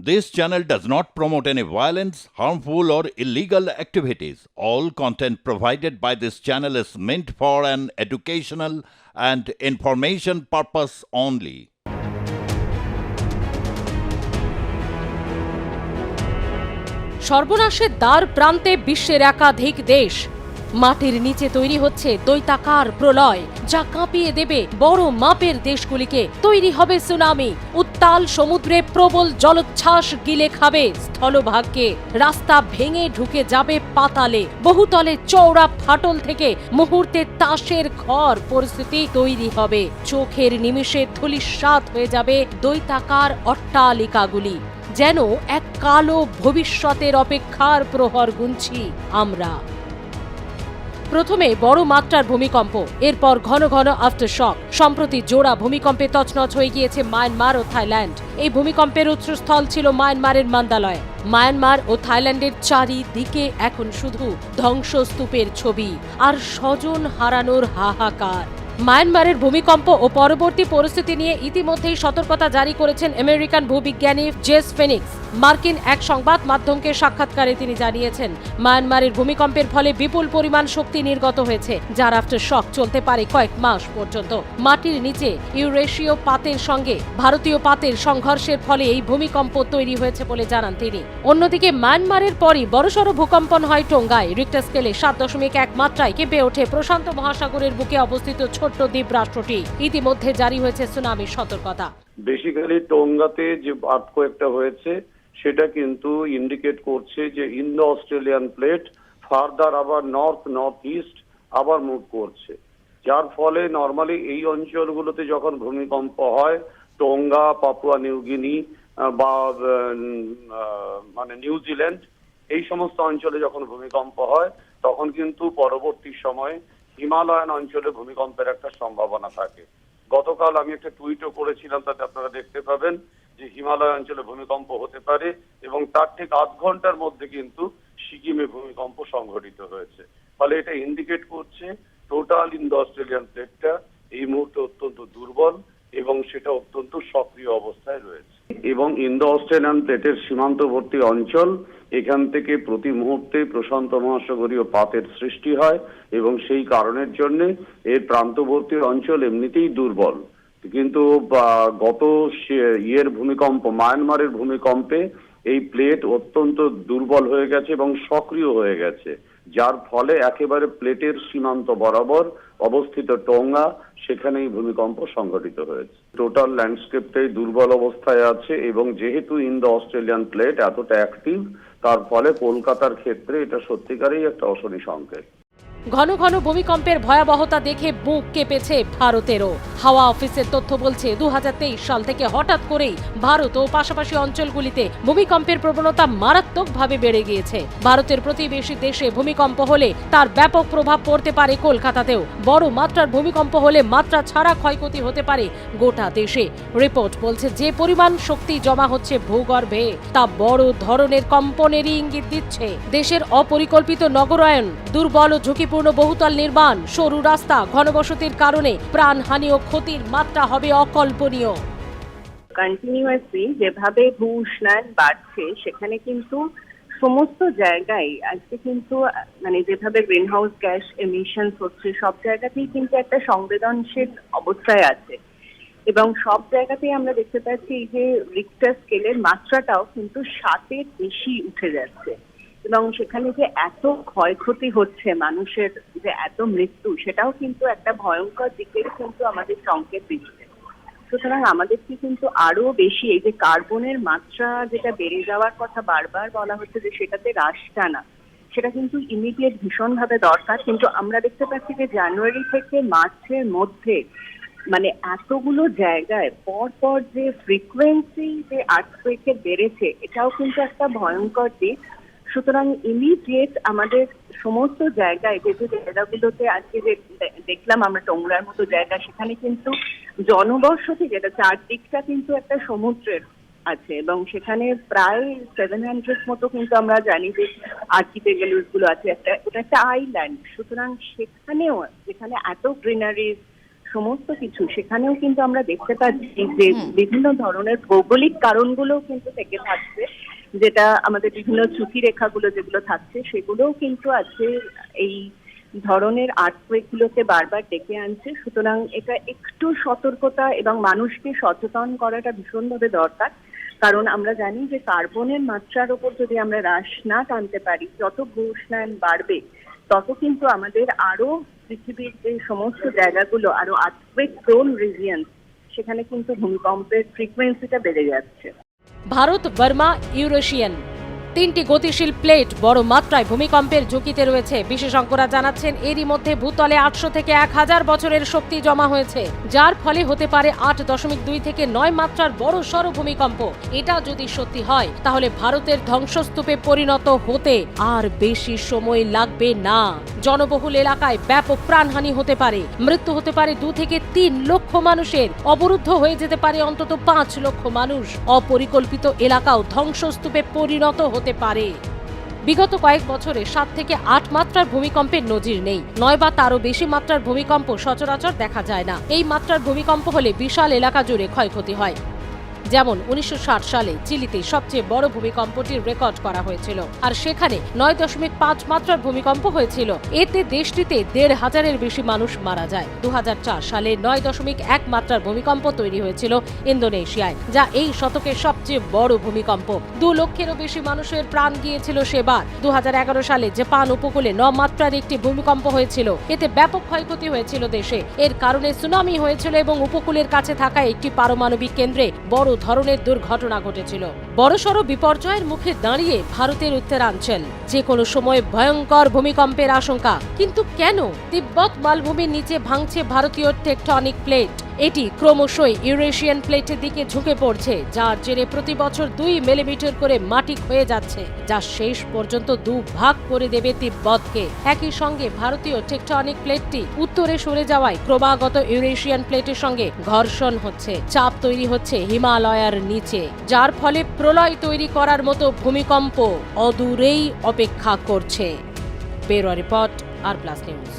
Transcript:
This channel does not promote any violence, harmful, or illegal activities. All content provided by this channel is meant for an educational and information purpose only. সর্বনাশের দ্বার প্রান্তে বিশ্বের একাধিক দেশ মাটির নিচে তৈরি হচ্ছে দৈতাকার প্রলয় যা কাঁপিয়ে দেবে বড় মাপের দেশগুলিকে তৈরি হবে সুনামি উত্তাল সমুদ্রে প্রবল জলোচ্ছ্বাস গিলে খাবে স্থলভাগকে রাস্তা ভেঙে ঢুকে যাবে পাতালে। বহুতলে চওড়া ফাটল থেকে মুহূর্তে তাসের ঘর পরিস্থিতি তৈরি হবে। চোখের নিমিষে ধুলিস্বাদ হয়ে যাবে দৈতাকার অট্টালিকাগুলি। যেন এক কালো ভবিষ্যতের অপেক্ষার প্রহর গুনছি আমরা। প্রথমে বড় মাত্রার ভূমিকম্প, এরপর ঘন ঘন আফটার শক সম্প্রতি জোড়া ভূমিকম্পে তছনছ হয়ে গিয়েছে মায়ানমার ও থাইল্যান্ড। এই ভূমিকম্পের উৎসস্থল ছিল মায়ানমারের মান্দালয়। মায়ানমার ও থাইল্যান্ডের চারিদিকে এখন শুধু ধ্বংসস্তূপের ছবি, আর স্বজন হারানোর হাহাকার। মায়ানমারের ভূমিকম্প ও পরবর্তী পরিস্থিতি নিয়ে ইতিমধ্যেই সতর্কতা জারি করেছেন আমেরিকান ভূবিজ্ঞানী জেস ফেনিক্স। মার্কিন এক সংবাদ মাধ্যমকে সাক্ষাৎকারে তিনি জানিয়েছেন, মায়ানমারের ভূমিকম্পের ফলে বিপুল পরিমাণ শক্তি নির্গত হয়েছে, যার আফটার শক চলতে পারে কয়েক মাস পর্যন্ত। মাটির নিচে ইউরেশীয় পাতের সঙ্গে ভারতীয় পাতের সংঘর্ষের ফলে এই ভূমিকম্প তৈরি হয়েছে বলে জানান তিনি। অন্যদিকে মায়ানমারের পরই বড়সড় ভূকম্পন হয় টোঙ্গায়। রিক্টার স্কেলে সাত দশমিক এক মাত্রায় কেঁপে ওঠে প্রশান্ত মহাসাগরের বুকে অবস্থিত ছোট্ট দ্বীপ রাষ্ট্রটি। ইতিমধ্যে জারি হয়েছে সুনামির সতর্কতা। বেসিক্যালি টোঙ্গাতে যে একটা হয়েছে, সেটা কিন্তু ইন্ডিকেট করছে যে ইন্দো অস্ট্রেলিয়ান প্লেট ফার্দার আবার নর্থ নর্থ ইস্ট আবার মুভ করছে। যার ফলে নর্মালি এই অঞ্চলগুলোতে যখন ভূমিকম্প হয়, টোঙ্গা, পাপুয়া নিউগিনি বা মানে নিউজিল্যান্ড এই সমস্ত অঞ্চলে যখন ভূমিকম্প হয়, তখন কিন্তু পরবর্তী সময়ে হিমালয়ান অঞ্চলে ভূমিকম্পের একটা সম্ভাবনা থাকে। গতকাল আমি একটা টুইটও করেছিলাম, তাতে আপনারা দেখতে পাবেন যে হিমালয় অঞ্চলে ভূমিকম্প হতে পারে এবং তার ঠিক আধ ঘণ্টার মধ্যে কিন্তু সিকিমে ভূমিকম্প সংঘটিত হয়েছে। ফলে এটা ইন্ডিকেট করছে টোটাল ইন্দো অস্ট্রেলিয়ান প্লেটটা এই মুহূর্তে অত্যন্ত দুর্বল এবং সেটা অত্যন্ত সক্রিয় অবস্থায় রয়েছে। এবং ইন্দো অস্ট্রেলিয়ান প্লেটের সীমান্তবর্তী অঞ্চল এখান থেকে প্রতি মুহূর্তে প্রশান্ত মহাসাগরীয় পাতের সৃষ্টি হয় এবং সেই কারণের জন্য এর প্রান্তবর্তী অঞ্চল এমনিতেই দুর্বল। কিন্তু গত ইয়ের ভূমিকম্প, মায়ানমারের ভূমিকম্পে এই প্লেট অত্যন্ত দুর্বল হয়ে গেছে এবং সক্রিয় হয়ে গেছে। যার ফলে একেবারে প্লেটের সীমান্ত বরাবর অবস্থিত টোঙ্গা সেখানেই ভূমিকম্প সংঘটিত হয়েছে। টোটাল ল্যান্ডস্কেপটাই দুর্বল অবস্থায় আছে এবং যেহেতু ইন্দো অস্ট্রেলিয়ান প্লেট এতটা অ্যাক্টিভ তার ফলে কলকাতার ক্ষেত্রে এটা সত্যিকারেই একটা অশনি সংকেত। ঘন ঘন ভূমিকম্পের ভয়াবহতা দেখে বুক কেঁপেছে ভারতেরও। হাওয়া অফিসের তথ্য বলছে দু সাল থেকে হঠাৎ করেই ভারত ও পাশাপাশি অঞ্চলগুলিতে ভূমিকম্পের প্রবণতা মারাত্মকভাবে বেড়ে গিয়েছে। ভারতের প্রতিবেশী দেশে ভূমিকম্প হলে তার ব্যাপক প্রভাব পড়তে পারে কলকাতাতেও। বড় মাত্রার ভূমিকম্প হলে মাত্রা ছাড়া ক্ষয়ক্ষতি হতে পারে গোটা দেশে। রিপোর্ট বলছে, যে পরিমাণ শক্তি জমা হচ্ছে ভূগর্ভে, তা বড় ধরনের কম্পনেরই ইঙ্গিত দিচ্ছে। দেশের অপরিকল্পিত নগরায়ন, দুর্বল ও ঝুঁকিপূর্ণ বহুতল নির্মাণ, সরু রাস্তা, ঘনবসতির কারণে প্রাণহানি ও ক্ষতির মাত্রা হবে অকল্পনীয়। কন্টিনিউয়াসলি যেভাবে ভূ উষ্ণায়ন বাড়ছে, সেখানে কিন্তু সমস্ত জায়গায় আজকে কিন্তু মানে যেভাবে গ্রিন হাউস গ্যাস এমিশন হচ্ছে, সব জায়গাতেই কিন্তু একটা সংবেদনশীল অবস্থায় আছে। এবং সব জায়গাতেই আমরা দেখতে পাচ্ছি যে রিক্টার স্কেলের মাত্রাটাও কিন্তু সাতের বেশি উঠে যাচ্ছে। এবং সেখানে যে এত ক্ষয়ক্ষতি হচ্ছে মানুষের, যে এত মৃত্যু, সেটাও কিন্তু একটা ভয়ঙ্কর দিকের কিন্তু আমাদের সংকেত দিচ্ছে। সুতরাং আমাদেরকে কিন্তু আরও বেশি এই যে কার্বনের মাত্রা যেটা বেড়ে যাওয়ার কথা বারবার বলা হচ্ছে যে সেটাতে হ্রাস টানা, সেটা কিন্তু ইমিডিয়েট ভীষণভাবে দরকার। কিন্তু আমরা দেখতে পাচ্ছি যে জানুয়ারি থেকে মার্চের মধ্যে মানে এতগুলো জায়গায় পর পর যে ফ্রিকোয়েন্সি যে আর্থকুয়েকের বেড়েছে, এটাও কিন্তু একটা ভয়ঙ্কর দিক। সুতরাং ইমিডিয়েট আমাদের সমস্ত জায়গায় যে যে জায়গাগুলোতে আজকে যে দেখলাম আমরা টোংরার মতো জায়গা সেখানে কিন্তু জনবসতি যেটা চারদিকটা কিন্তু একটা সমুদ্রের আছে এবং সেখানে প্রায় সেভেন হান্ড্রেড মতো কিন্তু আমরা জানি যে আর্কিটেক্টগুলো আছে একটা ওটা একটা আইল্যান্ড সুতরাং সেখানেও যেখানে এত গ্রিনারিজ সমস্ত কিছু সেখানেও কিন্তু আমরা দেখতে পাচ্ছি যে বিভিন্ন ধরনের ভৌগোলিক কারণগুলো কিন্তু থেকে থাকছে। যেটা আমাদের বিভিন্ন ঝুঁকি রেখাগুলো যেগুলো থাকছে, সেগুলোও কিন্তু আজকে এই ধরনের আর্টওয়েকগুলোকে বারবার ডেকে আনছে। সুতরাং এটা একটু সতর্কতা এবং মানুষকে সচেতন করাটা ভীষণভাবে দরকার। কারণ আমরা জানি যে কার্বনের মাত্রার উপর যদি আমরা হ্রাস না টানতে পারি, যত ভূস্নায়ন বাড়বে, তত কিন্তু আমাদের আরও পৃথিবীর যে সমস্ত জায়গাগুলো আরও আর্থকুয়েক প্রোন রিজিয়ন সেখানে কিন্তু ভূমিকম্পের ফ্রিকোয়েন্সিটা বেড়ে যাচ্ছে। ভারত বার্মা ইউরেশিয়ান তিনটি গতিশীল প্লেট বড় মাত্রায় ভূমিকম্পের ঝুঁকিতে রয়েছে। বিশেষজ্ঞরা জানাচ্ছেন, এরই মধ্যে ভূতলে আটশো থেকে এক হাজার বছরের শক্তি জমা হয়েছে, যার ফলে হতে পারে আট দশমিক দুই থেকে নয় মাত্রার বড় সড় ভূমিকম্প। এটা যদি সত্যি হয়, তাহলে ভারতের ধ্বংসস্তূপে পরিণত হতে আর বেশি সময় লাগবে না। জনবহুল এলাকায় ব্যাপক প্রাণহানি হতে পারে। মৃত্যু হতে পারে দু থেকে তিন লক্ষ মানুষের। অবরুদ্ধ হয়ে যেতে পারে অন্তত পাঁচ লক্ষ মানুষ। অপরিকল্পিত এলাকাও ধ্বংসস্তূপে পরিণত হতে পারে। বিগত কয়েক বছরে সাত থেকে আট মাত্রার ভূমিকম্পের নজির নেই। নয় বা তারও বেশি মাত্রার ভূমিকম্প সচরাচর দেখা যায় না। এই মাত্রার ভূমিকম্প হলে বিশাল এলাকা জুড়ে ক্ষয়ক্ষতি হয়। যেমন উনিশশো ষাট সালে চিলিতে সবচেয়ে বড় ভূমিকম্পটির রেকর্ড করা হয়েছিল। আর সেখানে নয় দশমিক পাঁচ মাত্রার ভূমিকম্প হয়েছিল। এতে দেশটিতে দেড় হাজারের বেশি মানুষ মারা যায়। দু সালে নয় দশমিক এক মাত্রার ভূমিকম্প তৈরি হয়েছিল ইন্দোনেশিয়ায়, যা এই শতকের সবচেয়ে বড় ভূমিকম্প। দু লক্ষেরও বেশি মানুষের প্রাণ গিয়েছিল সেবার। দু হাজার এগারো সালে জাপান উপকূলে ন মাত্রার একটি ভূমিকম্প হয়েছিল। এতে ব্যাপক ক্ষয়ক্ষতি হয়েছিল দেশে। এর কারণে সুনামি হয়েছিল এবং উপকূলের কাছে থাকা একটি পারমাণবিক কেন্দ্রে বড় ধরনের দুর্ঘটনা ঘটেছিল। বড়সড় বিপর্যয়ের মুখে দাঁড়িয়ে ভারতের উত্তরাঞ্চল। যে কোনো সময় ভয়ঙ্কর ভূমিকম্পের আশঙ্কা। কিন্তু কেন তিব্বত মালভূমির নিচে ভাঙছে ভারতীয় টেকটনিক প্লেট? এটি ক্রমশই ইউরেশিয়ান প্লেটের দিকে ঝুঁকে পড়ছে যার জেরে প্রতি বছর দুই মিলিমিটার করে মাটি ক্ষয়ে যাচ্ছে, যা শেষ পর্যন্ত দু ভাগ করে দেবে তিব্বতকে। একই সঙ্গে ভারতীয় টেকটনিক প্লেটটি উত্তরে সরে যাওয়ায় ক্রমাগত ইউরেশিয়ান প্লেটের সঙ্গে ঘর্ষণ হচ্ছে, চাপ তৈরি হচ্ছে হিমালয়ার নিচে, যার ফলে প্রলয় তৈরি করার মতো ভূমিকম্প অদূরেই অপেক্ষা করছে। বেরোয়া রিপোর্ট, আর প্লাস নিউজ।